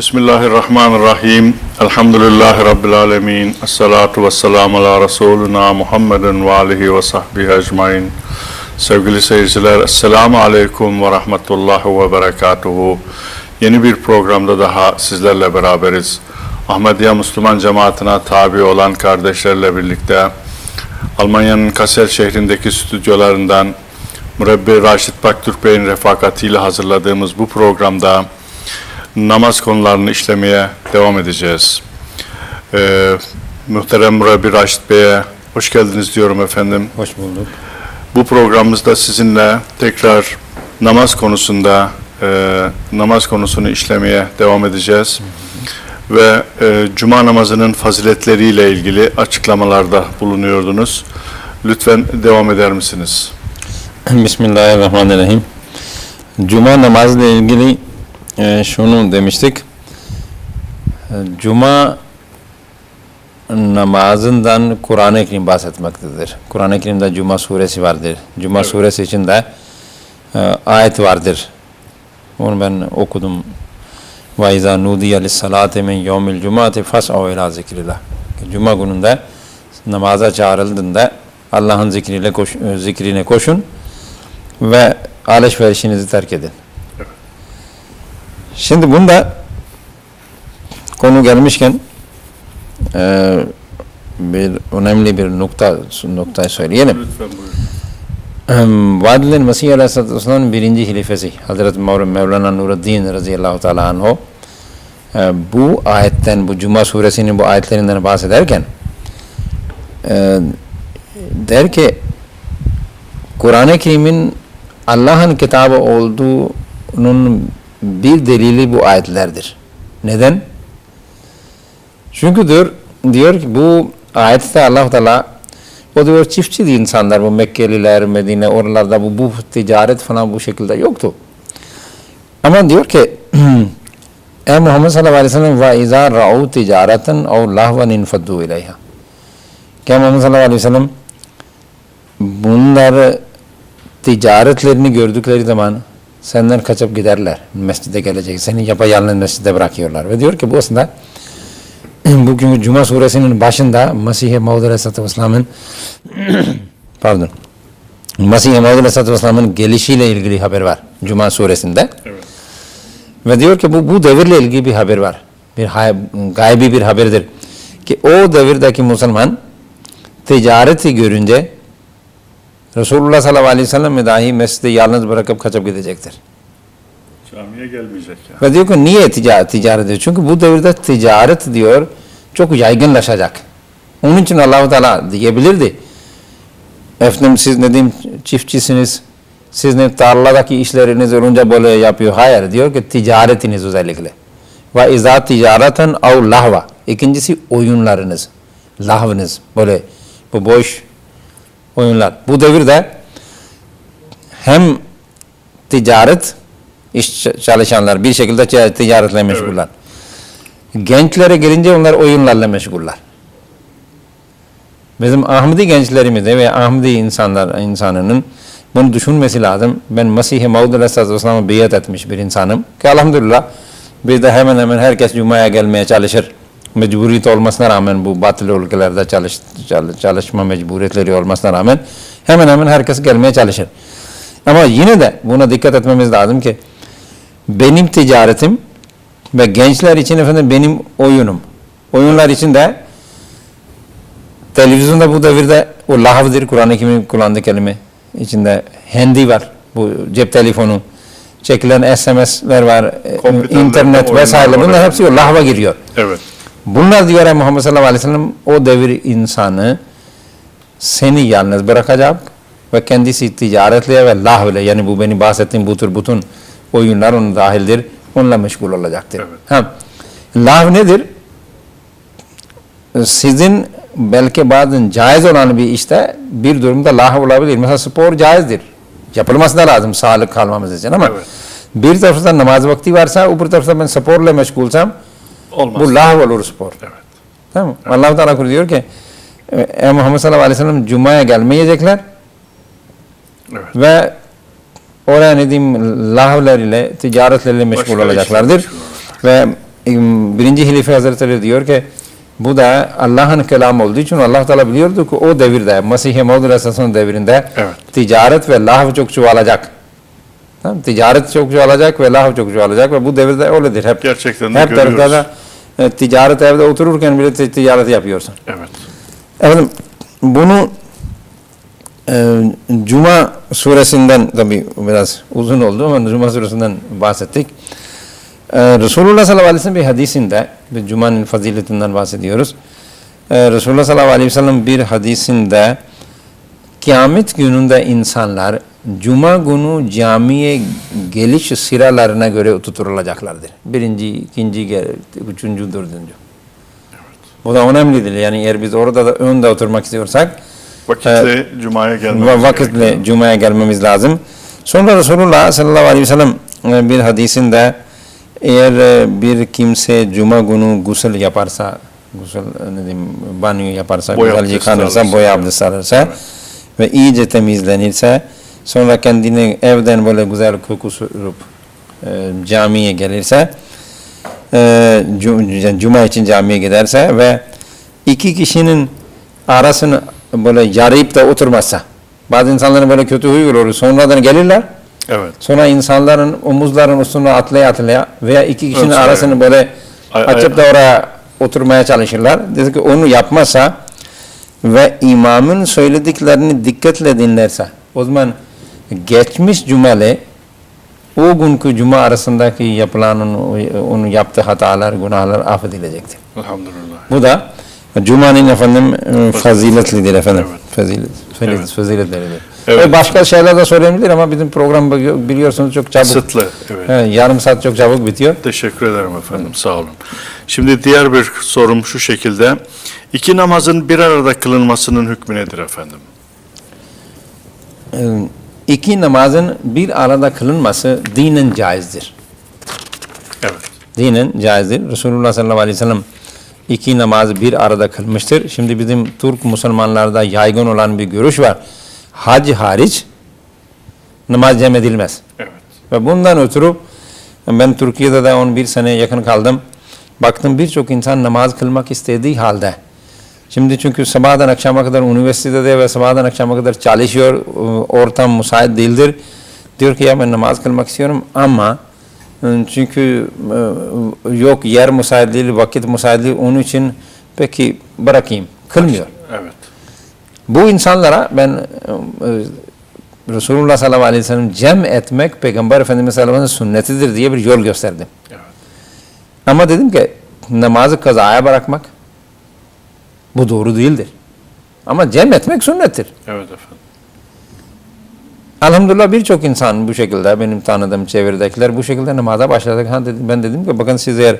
Bismillahirrahmanirrahim. Elhamdülillahi Rabbil alemin. Esselatu vesselamu ala Resuluna Muhammedin ve alihi ve sahbihi ecmain. Sevgili seyirciler, Esselamu Aleyküm ve Rahmetullahi ve Berekatuhu. Yeni bir programda daha sizlerle beraberiz. Ahmediye Müslüman cemaatine tabi olan kardeşlerle birlikte Almanya'nın Kassel şehrindeki stüdyolarından Mürebbi Raşit Baktürk Bey'in refakatiyle hazırladığımız bu programda namaz konularını işlemeye devam edeceğiz. Ee, muhterem Mürebbi Raşit Bey'e hoş geldiniz diyorum efendim. Hoş bulduk. Bu programımızda sizinle tekrar namaz konusunda e, namaz konusunu işlemeye devam edeceğiz. Ve e, cuma namazının faziletleriyle ilgili açıklamalarda bulunuyordunuz. Lütfen devam eder misiniz? Bismillahirrahmanirrahim. Cuma namazıyla ilgili e, şunu demiştik. E, Cuma namazından Kur'an-ı Kerim bahsetmektedir. Kur'an-ı Kerim'de Cuma suresi vardır. Cuma Evet. suresi içinde e, ayet vardır. Onu ben okudum. Ve izâ nudiye lissalâti min yevmil cumâti fas'av ilâ zikrillah. Cuma gününde namaza çağrıldığında Allah'ın zikriyle koş, e, zikrine koşun ve alışverişinizi terk edin. Şimdi bunda konu gelmişken e, bir önemli bir nokta noktayı söyleyelim. Lütfen buyurun. Vadilerin Mesih Aleyhisselatü Vesselam'ın birinci hilifesi Hazreti Mevla- Mevlana Nuruddin radıyallahu teala anhu e, bu ayetten, bu Cuma suresinin bu ayetlerinden bahsederken e, der ki Kur'an-ı Kerim'in Allah'ın kitabı olduğunun bir delili bu ayetlerdir. Neden? Çünkü diyor, diyor ki bu ayette allah Teala o diyor çiftçi insanlar bu Mekkeliler, Medine oralarda bu, bu ticaret falan bu şekilde yoktu. Ama diyor ki Ey Muhammed sallallahu aleyhi ve sellem ve izâ ra'u ticareten ev lahven infaddu ileyha. Ki Muhammed sallallahu aleyhi ve sellem bunları ticaretlerini gördükleri zaman senden kaçıp giderler. Mescide gelecek. Seni yapayalnız mescide bırakıyorlar. Ve diyor ki bu aslında bugünkü Cuma suresinin başında Mesih-i Maud Aleyhisselatü Vesselam'ın pardon Mesih-i Maud Aleyhisselatü Vesselam'ın gelişiyle ilgili haber var Cuma suresinde. Evet. Ve diyor ki bu, bu devirle ilgili bir haber var. Bir gaybi bir haberdir. Ki o devirdeki Müslüman ticareti görünce Resulullah sallallahu aleyhi ve sellem dahi mescide yalnız bırakıp kaçıp gidecektir. Camiye gelmeyecek ya. Ve diyor ki niye ticaret, ticaret diyor? Çünkü bu devirde ticaret diyor çok yaygınlaşacak. Onun için Allahu Teala diyebilirdi. Efendim siz ne diyeyim çiftçisiniz. Siz ne tarladaki işleriniz olunca böyle yapıyor. Hayır diyor ki ticaretiniz özellikle. Ve izâ ticareten av lahva. İkincisi oyunlarınız. Lahvınız. Böyle bu boş oyunlar. Bu devirde hem ticaret iş çalışanlar bir şekilde ticaretle meşguller. Gençlere gelince onlar oyunlarla meşguller. Bizim Ahmedi gençlerimizde ve Ahmedi insanlar insanının bunu düşünmesi lazım. Ben Mesih-i Maud Aleyhisselatü Vesselam'a etmiş bir insanım. Ki elhamdülillah bizde hemen hemen herkes Cuma'ya gelmeye çalışır. Mecburiyet olmasına rağmen bu batılı ülkelerde çalış, çalış- çalışma mecburiyetleri olmasına rağmen hemen hemen herkes gelmeye çalışır. Ama yine de buna dikkat etmemiz lazım ki benim ticaretim ve gençler için efendim benim oyunum. Oyunlar için de televizyonda bu devirde o lahvdir Kur'an-ı Kerim'in kullandığı kelime içinde hendi var bu cep telefonu çekilen SMS'ler var internet vesaire bunlar hepsi lahva giriyor. Evet. Bunlar diyor ya Muhammed sallallahu aleyhi ve sellem o devir insanı seni yalnız bırakacak ve kendisi ticaretle ve lahvle yani bu benim bahsettiğim bu tür bütün oyunlar onun dahildir. Onunla meşgul olacaktır. Evet. Ha. Lahv nedir? Sizin belki bazen caiz olan bir işte bir durumda lahv olabilir. Mesela spor caizdir. Yapılması da lazım sağlık kalmamız için ama Evet. bir tarafta namaz vakti varsa öbür tarafta ben sporla meşgulsam Olmaz. bu lahv olur spor. Evet. Tamam mı? Allah Teala diyor ki Ey Muhammed sallallahu aleyhi ve sellem Cuma'ya gelmeyecekler Evet. ve oraya ne diyeyim lahvler ile ticaretleriyle meşgul Başka olacaklardır. meşgul Ve birinci halife hazretleri diyor ki bu da Allah'ın kelamı olduğu için Allah Teala biliyordu ki o devirde Mesih-i Aleyhisselam'ın devrinde Evet. ticaret ve lahv çok çoğalacak. Tamam, ticaret çok çoğalacak ve lahv çok çoğalacak ve bu devirde öyledir. Hep Gerçekten de hep görüyoruz. tarafta da e, ticaret evde otururken bile ti- ticaret yapıyorsun. Evet. Efendim bunu e, Cuma suresinden tabi biraz uzun oldu ama Cuma suresinden bahsettik. E, Resulullah sallallahu aleyhi ve sellem bir hadisinde bir Cuma'nın faziletinden bahsediyoruz. E, Resulullah sallallahu aleyhi ve sellem bir hadisinde kıyamet gününde insanlar Cuma günü camiye geliş sıralarına göre tuturulacaklardır. Birinci, ikinci, üçüncü, dördüncü. Bu da önemlidir. Yani eğer biz orada da önde oturmak istiyorsak Vakitle Cuma'ya gelmemiz Va- gerekiyor. vakitle Cuma'ya gelmemiz lazım. Sonra Resulullah sallallahu aleyhi ve sellem e, bir hadisinde eğer e, bir kimse Cuma günü gusül yaparsa, gusül e, ne diyeyim, banyo yaparsa, Boy güzel abdesti yıkanırsa, alırsa, boy evet. abdest alırsa ve iyice temizlenirse, sonra kendini evden böyle güzel koku sürüp e, camiye gelirse, e, cu- Cuma için camiye giderse ve iki kişinin arasını böyle yarayıp da oturmazsa, bazı insanların böyle kötü huyu olur, sonradan gelirler, Evet. Sonra insanların omuzların üstüne atlaya atlaya veya iki kişinin Ölçüler. arasını böyle Ay- açıp da oraya oturmaya çalışırlar. Dedi ki onu yapmazsa ve imamın söylediklerini dikkatle dinlerse o zaman geçmiş cumale o günkü cuma arasındaki yapılanın onu yaptığı hatalar, günahlar affedilecektir. Elhamdülillah. Bu da Cuma'nın efendim e, faziletlidir efendim. Evet. Fazilet, fazilet, Evet. faziletleridir. Evet. Ve başka şeyler de söyleyebilir ama bizim program biliyor- biliyorsunuz çok çabuk. Sıtlı. Evet. He, yarım saat çok çabuk bitiyor. Teşekkür ederim efendim. Sağ olun. Şimdi diğer bir sorum şu şekilde. İki namazın bir arada kılınmasının hükmü nedir efendim? Ee, İki namazın bir arada kılınması dinen caizdir. Evet. Dinen caizdir. Resulullah sallallahu aleyhi ve sellem iki namazı bir arada kılmıştır. Şimdi bizim Türk Müslümanlarda yaygın olan bir görüş var. Hac hariç namaz cem edilmez. Evet. Ve bundan ötürü ben Türkiye'de de 11 sene yakın kaldım. Baktım birçok insan namaz kılmak istediği halde. Şimdi çünkü sabahdan akşama kadar üniversitede ve sabahdan akşama kadar çalışıyor. Ortam müsait değildir. Diyor ki ya ben namaz kılmak istiyorum ama e, çünkü e, yok yer müsait değil, vakit müsait değil. Onun için peki bırakayım. Kılmıyor. Evet. Bu insanlara ben e, e, Resulullah sallallahu aleyhi ve sellem cem etmek Peygamber Efendimiz sallallahu aleyhi ve sellem sünnetidir diye bir yol gösterdim. Evet. Ama dedim ki namazı kazaya bırakmak bu doğru değildir. Ama cem etmek sünnettir. Evet efendim. Elhamdülillah birçok insan bu şekilde benim tanıdığım çevredekiler bu şekilde namaza başladık. Ha dedim, ben dedim ki bakın siz eğer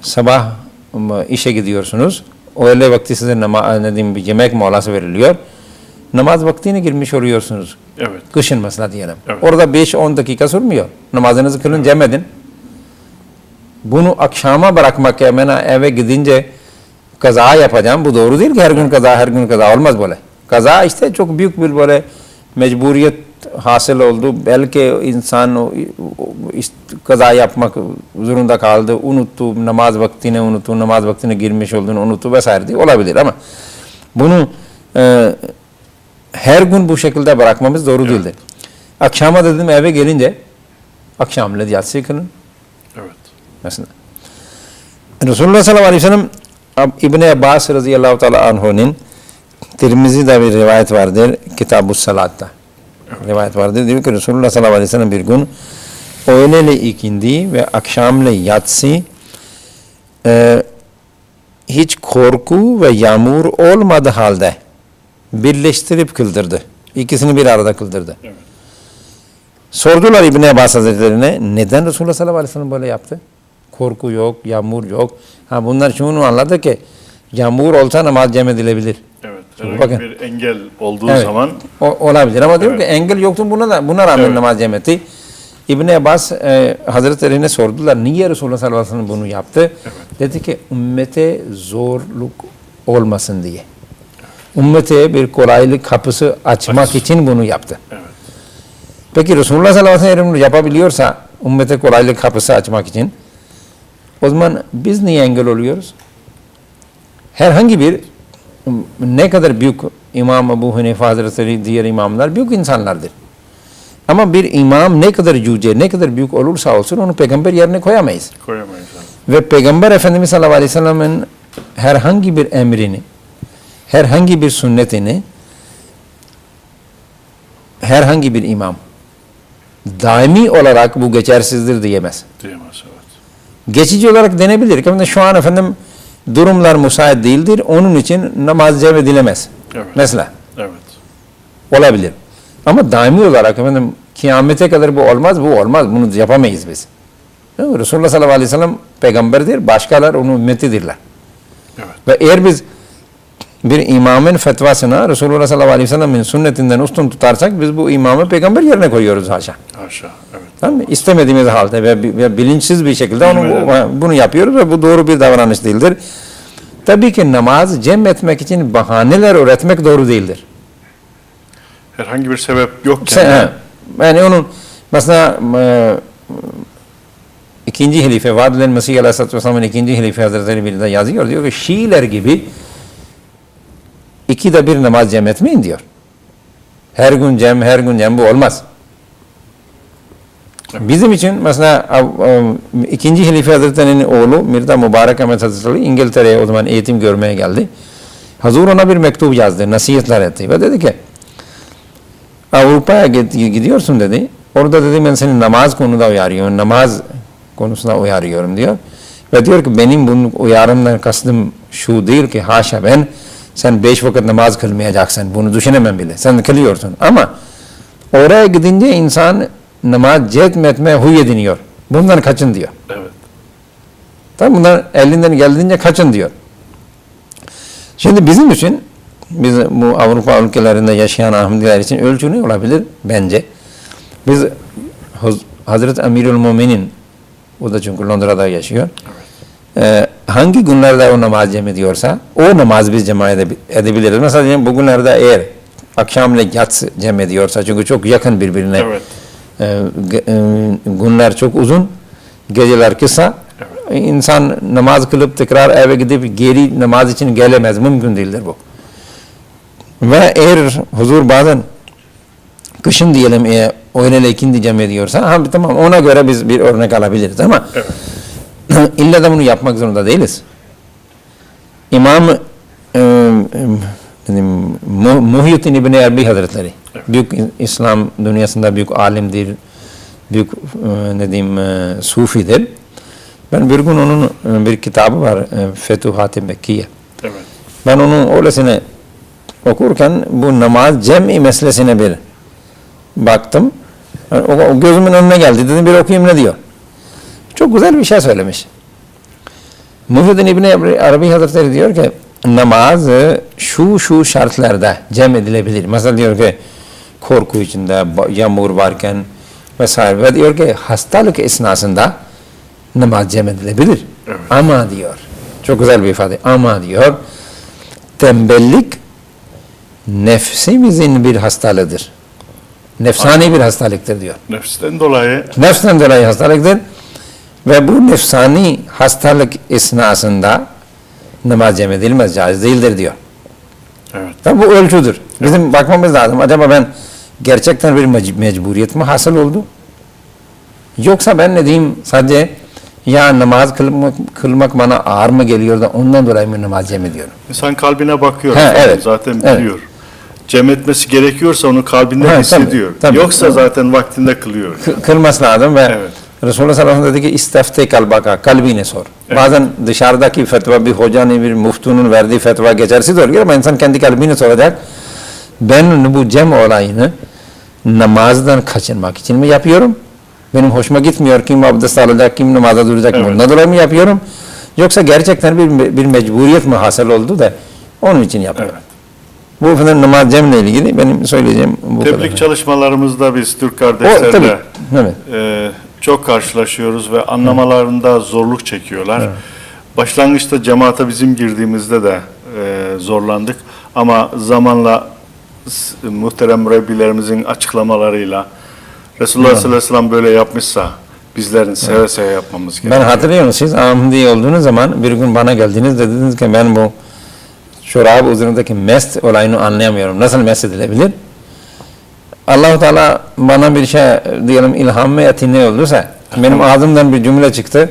sabah m, işe gidiyorsunuz. Öğle vakti size nama, ne diyeyim, bir yemek molası veriliyor. Namaz vaktine girmiş oluyorsunuz. Evet. Kışın mesela diyelim. Evet. Orada 5-10 dakika sürmüyor. Namazınızı kılın cem edin. Bunu akşama bırakmak ya ben eve gidince kaza yapacağım. Bu doğru değil ki her gün kaza her gün kaza olmaz böyle. Kaza işte çok büyük bir böyle mecburiyet hasıl oldu. Belki insan kaza yapmak zorunda kaldı. Unuttu, namaz vaktine unuttu, namaz vaktine girmiş olduğunu unuttu vesaire diye olabilir ama bunu e, her gün bu şekilde bırakmamız doğru değildir. Akşama dedim eve gelince akşamleyin yatsı kılın Evet. mesela. Resulullah sallallahu aleyhi ve sellem İbni Abbas radıyallahu teala anhu'nun Tirmizi'de bir rivayet vardır. Kitab-ı Salat'ta. Rivayet vardır. Diyor ki Resulullah sallallahu aleyhi ve sellem bir gün öğlele ikindi ve akşamle yatsı e, hiç korku ve yağmur olmadı halde birleştirip kıldırdı. İkisini bir arada kıldırdı. Evet. Sordular İbni Abbas Hazretlerine neden Resulullah sallallahu aleyhi ve sellem böyle yaptı? Korku yok, yağmur yok. Ha bunlar şunu anladı ki yağmur olsa namaz cem edilebilir. Evet. Şimdi bakın. bir engel olduğu Evet. zaman O, olabilir ama diyor Evet. ki engel yoktu buna da buna rağmen Evet. namaz cem etti. İbni Abbas e, Hazretlerine sordular niye Resulullah sallallahu aleyhi ve sellem bunu yaptı? Dedi ki ümmete zorluk olmasın diye. Ümmete bir kolaylık kapısı açmak için bunu yaptı. evet. Peki Resulullah sallallahu aleyhi ve sellem yapabiliyorsa ümmete kolaylık kapısı açmak için O zaman biz niye engel oluyoruz? Herhangi bir ne kadar büyük İmam Ebu Hanife Hazretleri diğer imamlar büyük insanlardır. Ama bir imam ne kadar yüce, ne kadar büyük olursa olsun onu peygamber yerine koyamayız. Koyamayız. Ve Peygamber Efendimiz sallallahu aleyhi ve sellem'in herhangi bir emrini, herhangi bir sünnetini herhangi bir imam daimi olarak bu geçersizdir diyemez. Diyemez. Geçici olarak denebilir. Ama şu an efendim durumlar müsait değildir. Onun için namaz cem edilemez. Evet. Mesela Evet. olabilir. Ama daimi olarak efendim kıyamete kadar bu olmaz, bu olmaz. Bunu yapamayız biz. Resulullah sallallahu aleyhi ve sellem peygamberdir, başkalar onun ümmetidirler. Evet. Ve eğer biz bir imamın fetvasına Resulullah sallallahu aleyhi ve sellem'in sünnetinden üstün tutarsak biz bu imamı peygamber yerine koyuyoruz haşa. Haşa. Evet. Tamam mı? İstemediğimiz halde ve, ve bilinçsiz bir şekilde onu, bunu yapıyoruz ve bu doğru bir davranış değildir. Tabii ki namaz cem etmek için bahaneler üretmek doğru değildir. Herhangi bir sebep yokken Sen, yani onun mesela e, ikinci halife Vadilen Mesih Aleyhisselatü Vesselam'ın ikinci halife Hazretleri bir de yazıyor diyor ki Şiiler gibi ikide bir namaz cem etmeyin diyor. Her gün cem, her gün cem bu olmaz. Bizim için mesela av- ikinci halife Hazretleri'nin oğlu Mirza Mübarek Ahmet Hazretleri İngiltere'ye o zaman eğitim görmeye geldi. Hazur ona bir mektup yazdı, nasihatler etti ve dedi ki Avrupa'ya gid- gidiyorsun dedi. Orada dedi ben seni namaz konuda uyarıyorum. Namaz konusunda uyarıyorum diyor. Ve diyor ki benim bunun uyarımdan kastım şu değil ki haşa ben sen beş vakit namaz kılmayacaksın. Bunu düşünemem bile. Sen kılıyorsun. Ama oraya gidince insan namaz cezmetmeye huy ediniyor. Bundan kaçın diyor. Evet. Tamam bunlar elinden geldiğince kaçın diyor. Şimdi bizim için biz bu Avrupa ülkelerinde yaşayan Ahmediler için ölçü ne olabilir bence? Biz Hazreti Emirül Muminin o da çünkü Londra'da yaşıyor. Ee, hangi günlerde o namaz cem ediyorsa o namaz biz cema edebi- edebiliriz. Mesela bugünlerde eğer akşamla yatsı cem ediyorsa çünkü çok yakın birbirine Evet. ge- e, günler çok uzun, geceler kısa. İnsan namaz kılıp tekrar eve gidip geri namaz için gelemez. Mümkün değildir bu. Ve eğer huzur bazen kışın diyelim eğer öğle ikindi cem ediyorsa ha, tamam ona göre biz bir örnek alabiliriz ama Evet. illa da bunu yapmak zorunda değiliz. İmam e, Mu- Muhyiddin İbni Erbi Hazretleri büyük İslam dünyasında büyük alimdir, büyük e, ne diyeyim e, sufidir. Ben bir gün onun e, bir kitabı var e, Fetuhat-ı Mekkiye. Evet. Ben onun öylesine okurken bu namaz cem'i meselesine bir baktım. O, o gözümün önüne geldi. Dedim bir okuyayım ne diyor. Çok güzel bir şey söylemiş. Muhyiddin İbni Arabi- Hazretleri diyor ki namaz şu şu şartlarda cem edilebilir. Mesela diyor ki korku içinde, yağmur varken vesaire. Ve diyor ki hastalık esnasında namaz cem edilebilir. Evet. Ama diyor, çok güzel bir ifade, ama diyor, tembellik nefsimizin bir hastalığıdır. Nefsani bir hastalıktır diyor. Nefsten dolayı Nefsten dolayı hastalıktır. Ve bu nefsani hastalık esnasında namaz cem edilmez, caiz değildir diyor. evet. Tabi bu ölçüdür. Bizim bakmamız lazım. Acaba ben gerçekten bir mec- mecburiyet mi hasıl oldu? Yoksa ben ne diyeyim sadece ya namaz kılmak, kılmak bana ağır mı geliyor da ondan dolayı mı namaz cem ediyorum? İnsan kalbine bakıyor. Ha, efendim, evet. Zaten Evet. biliyor. Cem etmesi gerekiyorsa onu kalbinde Ha, tabii, hissediyor. tabii. Yoksa zaten vaktinde kılıyor. Kı- kılması lazım ve Evet. Resulullah sallallahu aleyhi ve sellem dedi ki istefte kalbaka, kalbine sor. Bazen dışarıdaki fetva bir hocanın, bir muftunun verdiği fetva geçersiz oluyor ama insan kendi kalbine soracak. Ben bu cem olayını namazdan kaçınmak için mi yapıyorum? Benim hoşuma gitmiyor kim abdest alacak, kim namaza duracak. Evet. Bundan dolayı mı yapıyorum? Yoksa gerçekten bir, bir mecburiyet mi hasıl oldu da onun için yapıyorum. Evet. Bu efendim namaz cemle ilgili benim söyleyeceğim bu Tebrik kadar. çalışmalarımızda biz Türk O, tabii. kardeşlerle Evet. e, çok karşılaşıyoruz ve anlamalarında zorluk çekiyorlar. Başlangıçta cemaate bizim girdiğimizde de e, zorlandık ama zamanla muhterem mürebbilerimizin açıklamalarıyla Resulullah sallallahu aleyhi ve sellem böyle yapmışsa bizlerin seve seve yapmamız Ben gerekiyor. hatırlıyorum siz Ahmedi olduğunuz zaman bir gün bana geldiniz de dediniz ki ben bu çorap üzerindeki mest olayını anlayamıyorum. Nasıl mest edilebilir? Allah Teala bana bir şey diyelim ilham mı etti ne olduysa benim ağzımdan bir cümle çıktı.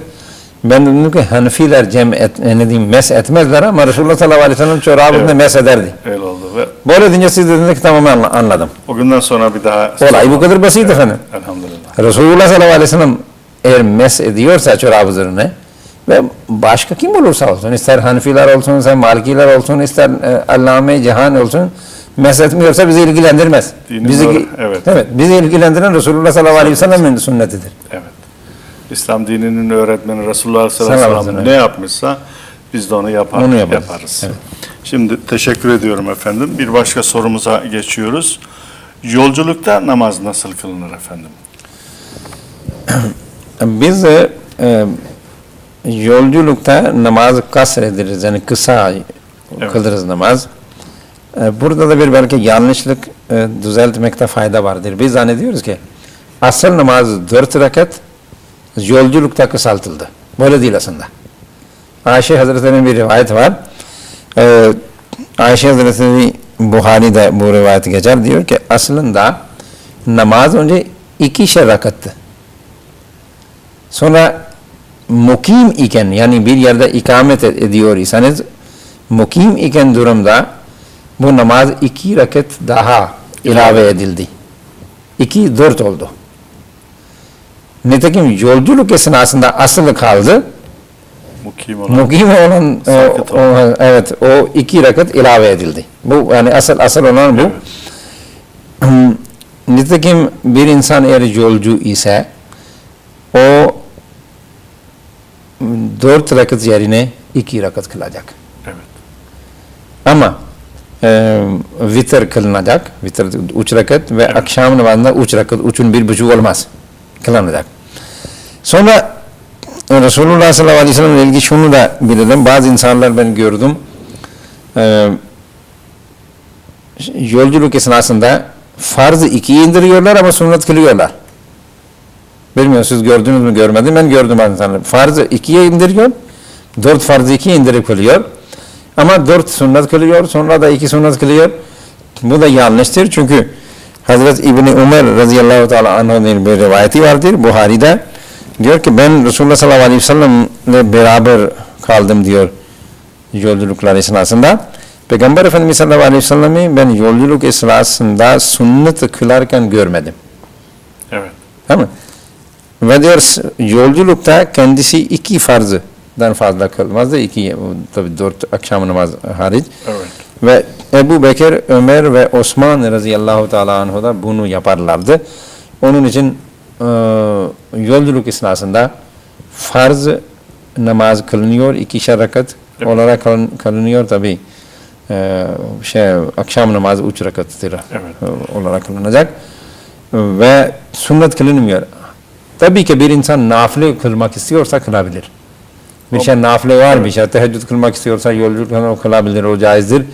Ben dedim ki Hanefiler cem et, ne diyeyim, mes etmezler ama Resulullah sallallahu aleyhi ve sellem çorabını Evet. mes ederdi. Öyle oldu ve Böyle deyince siz dediniz ki tamam anla- anladım. o günden sonra bir daha... Olay bu kadar basit efendim. Elhamdülillah. Resulullah sallallahu aleyhi ve sellem eğer mes ediyorsa çorap üzerine ve başka kim olursa olsun, ister Hanefiler olsun, ister Malikiler olsun, ister e, Allame Cihan olsun, mes etmiyorsa bizi ilgilendirmez. Dinin bizi, doğru, evet. evet. Bizi ilgilendiren Resulullah sallallahu aleyhi ve sellem'in sünnetidir. Evet. İslam dininin öğretmeni Resulullah sallallahu Sallallahu aleyhi ve aleyhi ve sellem ne yapmışsa biz de onu yapar, Onu yaparız. yaparız. Evet. Şimdi teşekkür ediyorum efendim. Bir başka sorumuza geçiyoruz. Yolculukta namaz nasıl kılınır efendim? Biz de e, yolculukta namazı kasrederiz. Yani kısa Evet. kılırız namaz. E, burada da bir belki yanlışlık e, düzeltmekte fayda vardır. Biz zannediyoruz ki asıl namaz dört rekat yolculukta kısaltıldı. Böyle değil aslında. Ayşe Hazretleri'nin bir rivayet var. E, Ayşe Hazretleri Buhari'de bu rivayet geçer. Diyor ki aslında namaz önce iki şey rakattı. Sonra mukim iken yani bir yerde ikamet ed- ediyor iseniz mukim iken durumda bu namaz iki rakat daha ilave edildi. İki dört oldu. Nitekim yolculuk esnasında asılı kaldı. Mukim olan. Mukim olan o, Sakit o, evet o iki rakat ilave edildi. Bu yani asıl asıl olan bu. Evet. Nitekim bir insan eğer yolcu ise o dört rakat yerine iki rakat kılacak. Evet. Ama e, vitir kılınacak. Vitir üç rakat ve akşam namazında üç rakat, üçün bir buçuk olmaz. Kılınacak. Sonra Resulullah sallallahu aleyhi ve sellem ile ilgili şunu da bilelim. Bazı insanlar ben gördüm. E, yolculuk esnasında farzı ikiye indiriyorlar ama sünnet kılıyorlar. Bilmiyorum siz gördünüz mü görmedim ben gördüm bazı insanlar. Farzı ikiye indiriyor. Dört farzı ikiye indirip kılıyor. Ama dört sünnet kılıyor sonra da iki sünnet kılıyor. Bu da yanlıştır çünkü Hazret İbni Ömer radıyallahu teala anh'ın bir rivayeti vardır Buhari'de. Diyor ki ben Resulullah sallallahu aleyhi ve sellemle beraber kaldım diyor yolculuklar esnasında. Peygamber Efendimiz sallallahu aleyhi ve sellem'i ben yolculuk esnasında sünnet kılarken görmedim. Evet. Tamam? Ve diyor yolculukta kendisi iki farzdan fazla kılmazdı. İki, tabi dört akşam namaz hariç. Evet. Ve Ebu Bekir, Ömer ve Osman radıyallahu teala anhu da bunu yaparlardı. Onun için e, yolculuk esnasında farz namaz kılınıyor. ikişer rakat Evet. olarak kılın- kılınıyor tabi. E, şey, akşam namazı üç rakattır Evet. e, olarak kılınacak. Ve sünnet kılınmıyor. Tabii ki bir insan nafile kılmak istiyorsa kılabilir. Bir şey nafile var, bir şey teheccüd kılmak istiyorsa yolculuk kılabilir, o caizdir.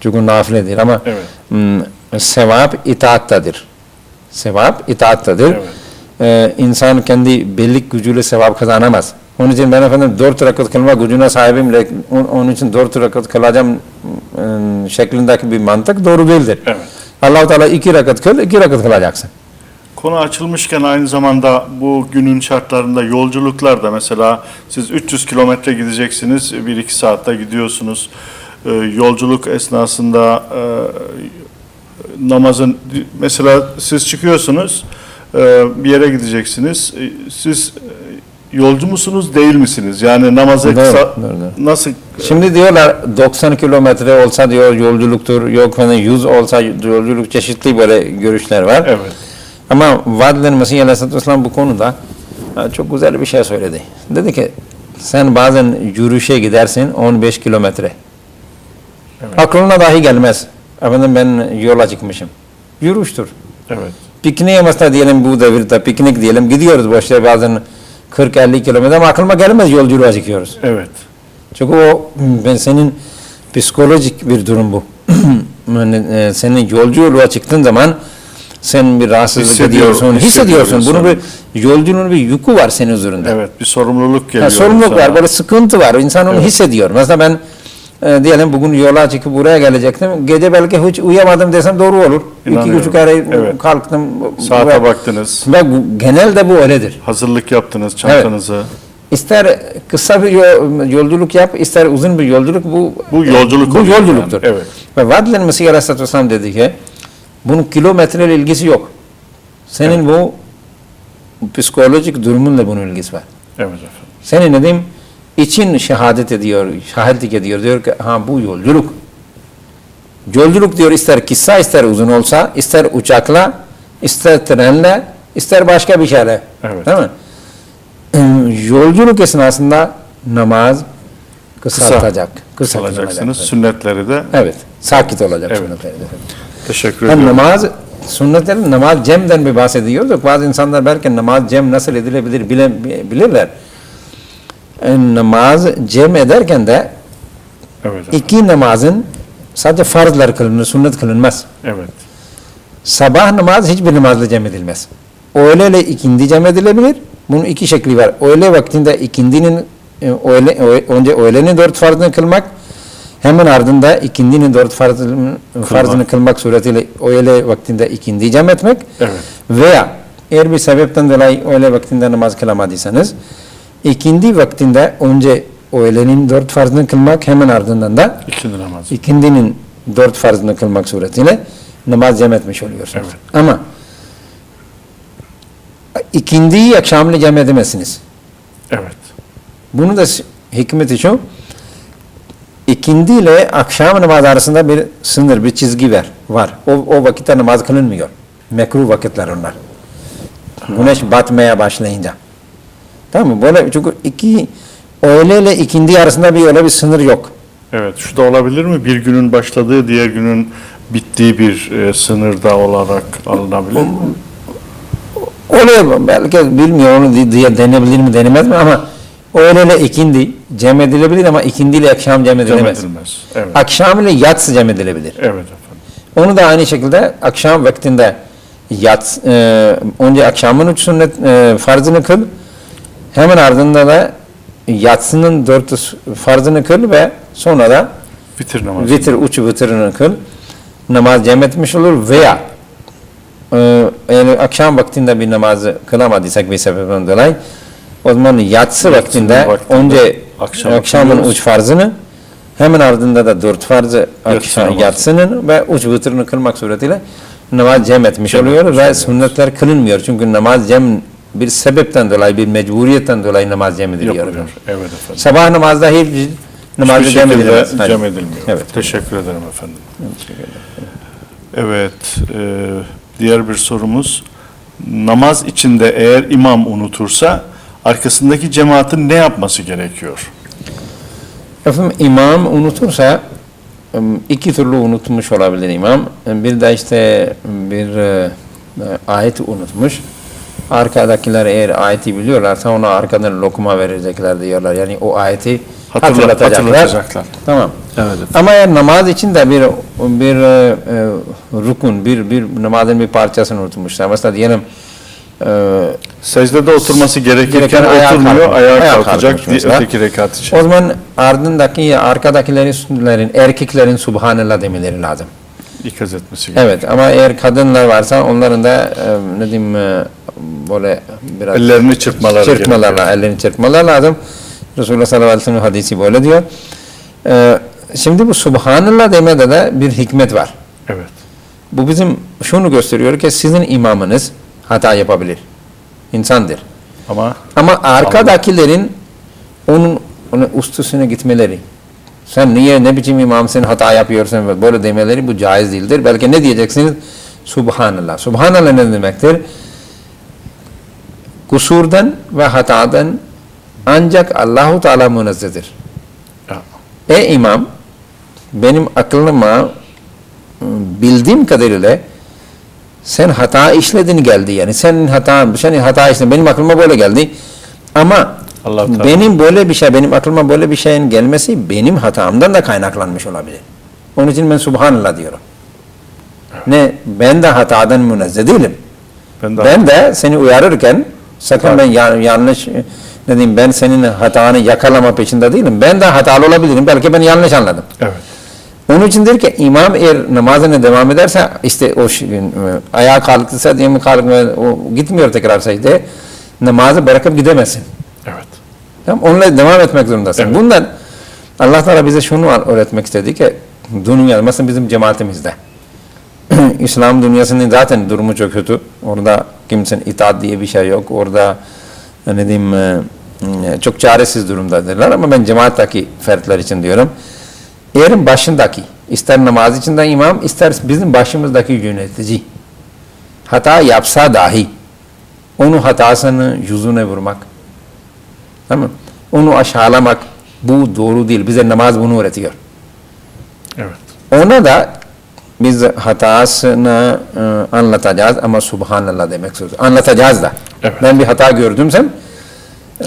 Çünkü nafiledir ama Evet. sevap itaattadır. Sevap itaattadır. Evet. Ee, insan kendi bellik gücüyle sevap kazanamaz. Onun için ben efendim dört rekat kılma gücüne sahibim, onun için dört rekat kılacağım ım, şeklindeki bir mantık doğru değildir. Evet. Allah-u Teala iki rekat kıl, iki rekat kılacaksın. Konu açılmışken aynı zamanda bu günün şartlarında yolculuklarda mesela siz 300 kilometre gideceksiniz, 1-2 saatte gidiyorsunuz. Ee, yolculuk esnasında e, namazın mesela siz çıkıyorsunuz e, bir yere gideceksiniz. E, Siz e, yolcu musunuz değil misiniz? Yani Doğru, kısa- doğru, doğru. nasıl Şimdi diyorlar 90 kilometre olsa diyor yolculuktur, yok hani 100 olsa yolculuk çeşitli böyle görüşler var. Evet. Ama Vadil'in Mesih Aleyhisselatü Vesselam bu konuda çok güzel bir şey söyledi. Dedi ki sen bazen yürüyüşe gidersin 15 kilometre. Evet. Aklına dahi gelmez. Efendim ben yola çıkmışım. Yürüyüştür. Evet. Pikniğe mesela diyelim bu devirde piknik diyelim gidiyoruz boşta bazen 40-50 kilometre ama aklıma gelmez yolculuğa çıkıyoruz. Evet. Çünkü o ben senin psikolojik bir durum bu. E, senin yolculuğa çıktığın zaman sen bir rahatsızlık Hissediyor- ediyorsun, hissediyorsun. hissediyor Bunun bir yolculuğun bir yükü var senin üzerinde. Evet, bir sorumluluk Ha, geliyor. sorumluluk insana. var, böyle sıkıntı var. İnsan onu Evet. hissediyor. Mesela ben e, diyelim bugün yola çıkıp buraya gelecektim. Gece belki hiç uyuyamadım desem doğru olur. İki buçuk ara Evet. kalktım. Saate Ve- baktınız, Ve genelde bu öyledir. hazırlık yaptınız çantanızı. İster kısa bir yo- yolculuk yap, ister uzun bir yolculuk bu Bu yolculuk bu yolculuktur. yani, evet. Ve Vadil'in Mesih Aleyhisselatü Vesselam dedi ki bunun kilometreyle ilgisi yok. Senin bu psikolojik durumunla bunun ilgisi var. Evet efendim. Senin dedim için şehadet ediyor, şahitlik ediyor. Diyor ki ha bu yolculuk. Yolculuk diyor ister kısa ister uzun olsa, ister uçakla, ister trenle, ister başka bir şeyle. Evet. Değil mi? Yolculuk esnasında namaz kısaltacak. Kısaltacaksınız. kısaltacak. Sünnetleri de Evet. Sakit olacak Evet. sünnetleri de. Teşekkür Hem ediyorum. namaz, sünnetlerin namaz cemden bir bahsediyoruz. Bazı insanlar belki namaz cem nasıl edilebilir bile, bilirler. E, namaz cem ederken de Evet iki namazın sadece farzlar kılınır, sünnet kılınmaz. Evet. Sabah namaz hiçbir namazla cem edilmez. Öğle ile ikindi cem edilebilir. Bunun iki şekli var. Öğle vaktinde ikindinin e, öğle, önce öğlenin dört farzını kılmak hemen ardında ikindinin dört farzını, farzını kılmak suretiyle öğle vaktinde ikindi cem etmek Evet. veya eğer bir sebepten dolayı öğle vaktinde namaz kılamadıysanız ikindi vaktinde önce öğlenin dört farzını kılmak hemen ardından da İkindi namazı. ikindinin dört farzını kılmak suretiyle namaz cem etmiş oluyorsunuz. Evet. Ama ikindiyi akşamla cem edemezsiniz. Evet. Bunun da hikmeti şu, ikindi ile akşam namazı arasında bir sınır, bir çizgi var. var. O, o vakitte namaz kılınmıyor. Mekruh vakitler onlar. Güneş batmaya başlayınca. Tamam mı? Böyle çünkü iki öğle ile ikindi arasında bir öyle bir sınır yok. Evet. Şu da olabilir mi? Bir günün başladığı, diğer günün bittiği bir e, sınırda olarak alınabilir mi? Oluyor belki bilmiyorum onu diye denebilir mi denemez mi ama öğle ile ikindi cem edilebilir ama ikindi ile akşam cem Cem edilemez. edilmez. Evet. Akşam ile yatsı cem edilebilir. Evet efendim. Onu da aynı şekilde akşam vaktinde yat, e, önce akşamın üç sünnet e, farzını kıl, hemen ardında da yatsının dört farzını kıl ve sonra da Bitir namazı. vitir uç vitirini kıl. Namaz cem etmiş olur veya e, eğer akşam vaktinde bir namazı kılamadıysak bir sebepten dolayı o zaman yatsı vaktinde, vaktinde önce akşam akşamın üç farzını hemen ardında da dört farzı akşam yatsının ve üç vitirini kılmak suretiyle namaz cem etmiş Cem oluyor ve sünnetler kılınmıyor. Çünkü namaz cem bir sebepten dolayı, bir mecburiyetten dolayı namaz cem ediliyor. Yapılıyor. Evet efendim. Sabah namazda hiç namazı Hiçbir cem. Hayır. cem edilmiyor. Evet. Teşekkür ederim efendim. Evet. e, diğer bir sorumuz. Namaz içinde eğer imam unutursa arkasındaki cemaatin ne yapması gerekiyor? Efendim imam unutursa iki türlü unutmuş olabilir imam. Bir de işte bir e, ayet unutmuş. Arkadakiler eğer ayeti biliyorlarsa ona arkadan lokuma verecekler diyorlar. Yani o ayeti Hatırla- hatırlatacaklar. hatırlatacaklar. Tamam. Evet efendim. Ama eğer namaz için de bir bir e, e, rukun, bir bir namazın bir parçasını unutmuşlar. Mesela diyelim e, Secdede oturması gerekirken Gereken ayağa oturmuyor, kalkıyor. ayağa, Ayağa kalkacak mesela. öteki rekat için. O zaman ardındaki arkadakilerin, erkeklerin subhanallah demeleri lazım. İkaz etmesi gerekiyor. Evet ama eğer kadınlar varsa onların da e, ne diyeyim e, böyle biraz Ellerini çırpmaları çırpmalarla, ellerini çırpmalar lazım. Resulullah sallallahu aleyhi ve sellem hadisi böyle diyor. E, şimdi bu subhanallah demede de bir hikmet var. Evet. Bu bizim şunu gösteriyor ki sizin imamınız hata yapabilir. İnsandır. Ama Ama arkadakilerin onun, onun ustasına gitmeleri. Sen niye ne biçim imamsın hata yapıyorsun böyle demeleri bu caiz değildir. Belki ne diyeceksiniz? Subhanallah. Subhanallah ne demektir? Kusurdan ve hatadan ancak Allahu Teala münezzehtir. Ey imam benim aklıma ıı, bildiğim kadarıyla sen hata işledin geldi yani senin hatan senin hata işledin benim aklıma böyle geldi ama Allah benim böyle bir şey benim aklıma böyle bir şeyin gelmesi benim hatamdan da kaynaklanmış olabilir. Onun için ben subhanallah diyorum. Ne ben de hatadan münezzeh değilim. Ben de Ben de seni uyarırken sakın ben ya- yanlış ne diyeyim ben senin hatanı yakalama peşinde değilim. Ben de hatalı olabilirim. Belki ben yanlış anladım. Evet. Onun içindir ki imam eğer namazına devam ederse işte o şey, e, ayağa kalktıysa diyelim kalkmıyor, o gitmiyor tekrar secdeye namazı bırakıp gidemezsin. Evet. Tamam, onunla devam etmek zorundasın. Evet. Bundan Allah Teala bize şunu öğretmek istedi ki dünya, mesela bizim cemaatimizde İslam dünyasının zaten durumu çok kötü. Orada kimsenin itaat diye bir şey yok. Orada ne diyeyim e, e, çok çaresiz durumdadırlar ama ben cemaattaki fertler için diyorum. Eğer başındaki ister namaz içinde imam ister bizim başımızdaki yönetici hata yapsa dahi onu hatasını yüzüne vurmak Tamam? Onu aşağılamak bu doğru değil. Bize namaz bunu öğretiyor. Evet. Ona da biz hatasını e, anlatacağız ama Subhanallah demek söz. Anlatacağız da. Evet. Ben bir hata gördümsem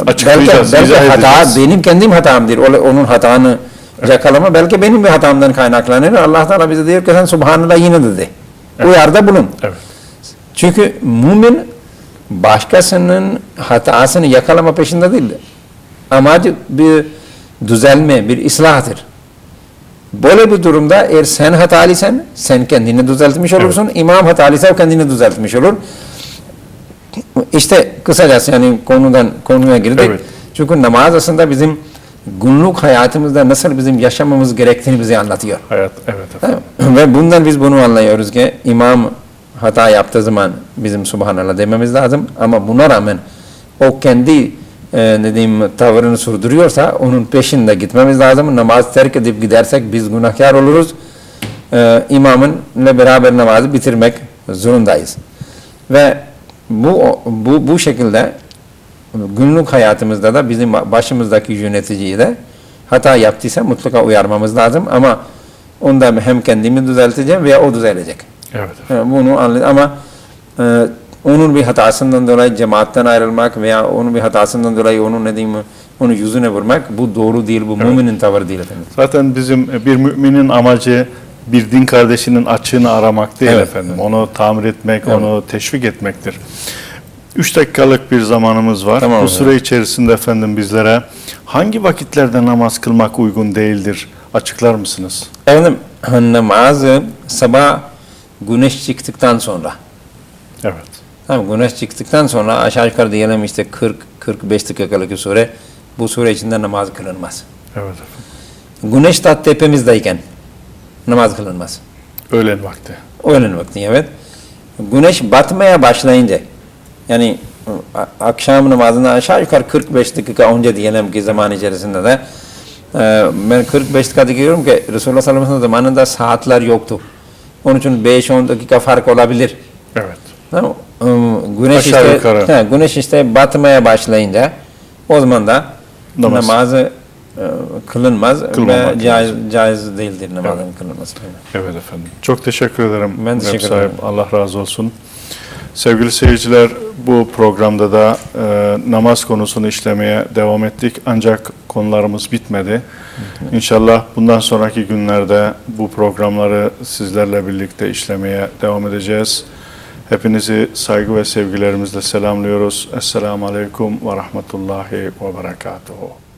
belki, belki hata edeceğiz. benim kendim hatam değil. O- Onun hatanı yakalama belki benim bir hatamdan kaynaklanır. Allah Teala bize diyor ki sen Subhanallah yine dedi. Uyarda bulun. Evet. Çünkü mümin başkasının hatasını yakalama peşinde değil. Amacı bir düzelme, bir islahtır. Böyle bir durumda eğer sen hatalıysan sen kendini düzeltmiş olursun. İmam hatalıysa o kendini düzeltmiş olur. İşte kısacası yani konudan konuya girdik. Evet. Çünkü namaz aslında bizim günlük hayatımızda nasıl bizim yaşamamız gerektiğini bize anlatıyor. Hayat. Evet. Tamam. Ve bundan biz bunu anlıyoruz ki imam hata yaptığı zaman bizim subhanallah dememiz lazım ama buna rağmen o kendi e, ne diyeyim tavrını sürdürüyorsa onun peşinde gitmemiz lazım. Namaz terk edip gidersek biz günahkar oluruz. E, imamınla beraber namazı bitirmek zorundayız. Ve bu bu bu şekilde günlük hayatımızda da bizim başımızdaki yöneticiyi de hata yaptıysa mutlaka uyarmamız lazım ama onda hem kendimi düzelteceğim veya o düzelecek. Evet. Bunu anladım ama e, onun bir hatasından dolayı cemaatten ayrılmak veya onun bir hatasından dolayı onun ne diyeyim onu yüzüne vurmak bu doğru değil bu müminin tavrı değil efendim. Zaten bizim e, bir müminin amacı bir din kardeşinin açığını aramak değil Evet, efendim. Onu tamir etmek, Evet. onu teşvik etmektir. Üç dakikalık bir zamanımız var. Tamam Bu süre içerisinde efendim bizlere hangi vakitlerde namaz kılmak uygun değildir? Açıklar mısınız? Efendim namazı sabah güneş çıktıktan sonra Evet. Tamam güneş çıktıktan sonra aşağı yukarı diyelim işte 40-45 dakikalık bir süre bu süre içinde namaz kılınmaz. Evet efendim. Güneş de tepemizdeyken namaz kılınmaz. Öğlen vakti. Öğlen vakti evet. Güneş batmaya başlayınca yani a- akşam namazına aşağı yukarı 45 dakika önce diyelim ki zaman içerisinde de ben 45 dakika diyorum ki Resulullah sallallahu aleyhi ve sellem zamanında saatler yoktu. Onun için 5-10 dakika fark olabilir. Evet. Tamam. Güneş Aşağı işte, yukarı. he, güneş işte batmaya başlayınca o zaman da Namaz. namazı e, kılınmaz Kılmamak ve caiz, caiz değildir namazın kılınması. Evet efendim. Çok teşekkür ederim. Ben teşekkür ederim. Allah razı olsun. Sevgili seyirciler bu programda da e, namaz konusunu işlemeye devam ettik. Ancak konularımız bitmedi. İnşallah bundan sonraki günlerde bu programları sizlerle birlikte işlemeye devam edeceğiz. Hepinizi saygı ve sevgilerimizle selamlıyoruz. Esselamu Aleyküm ve Rahmetullahi ve Berekatuhu.